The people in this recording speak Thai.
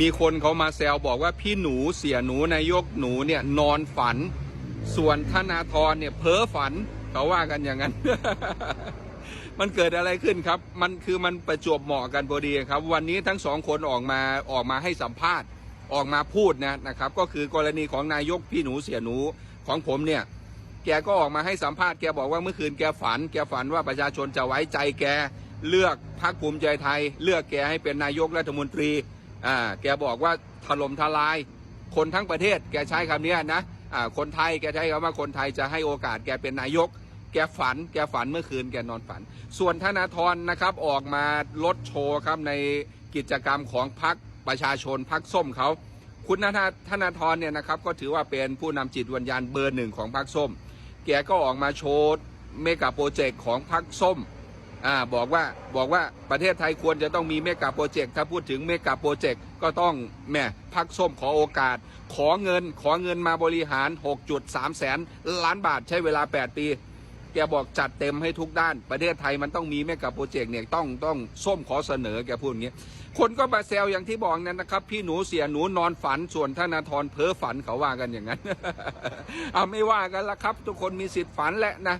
มีคนเขามาแซวบอกว่าพี่หนูเสียหนูนายกหนูเนี่ยนอนฝัน ส่วนธนาธรเนี่ยเพ้อฝันเขาว่ากันอย่างนั้น มันเกิดอะไรขึ้นครับ มันคือมันประจวบเหมาะกันพอดีครับ วันนี้ทั้งสองคนออกมาออกมาให้สัมภาษณ์ออกมาพูดนะนะครับ ก็คือกรณีของนายกพี่หนูเสียหนูของผมเนี่ยแกก็ออกมาให้สัมภาษณ์แกบอกว่าเมื่อคืนแกฝัน แกฝันว่าประชาชนจะไว้ใจแกเลือกพรรคภูมิใจไทย เลือกแกให้เป็นนายกรัฐมนตรี อ่าแกบอกว่าถล่มทลาย คนทั้งประเทศแกใช้คำนี้นะอ่าคนไทยแกใช้คำว่าคนไทยจะให้โอกาสแกเป็นนายก แกฝัน แกฝันเมื่อคืนแกนอนฝัน ส่วนธนาธรนะครับออกมาลดโชว์ครับในกิจกรรมของพรรคประชาชนพรรคส้มเขาคุณธนาธนาธรเนี่ยนะครับก็ถือว่าเป็นผู้นำจิตวิญญาณเบอร์หนึ่งของพรรคส้ม แกก็ออกมาโชว์เมกะโปรเจกต์ของพรรคส้ม อ่าบอกว่าบอกว่าประเทศไทยควรจะต้องมีเมกะโปรเจกต์ถ้าพูดถึงเมกะโปรเจกต์ก็ต้องแม่พรรคส้มขอโอกาส ขอเงินขอเงินมาบริหาร 6.3 แสนล้านบาทใช้เวลา 8 ปีแกบอกจัดเต็มให้ทุกด้าน ประเทศไทยมันต้องมีเมกะโปรเจกต์เนี่ยต้องต้องส้มขอเสนอแกพูดอย่างนี้ คนก็มาแซวอย่างที่บอกนั่นนะครับ พี่หนูเสียหนูนอนฝันส่วนธนาธรเพ้อฝันเขาว่ากันอย่างนั้นเอาไม่ว่ากันละครับ ทุกคนมีสิทธิ์ฝันแหละนะ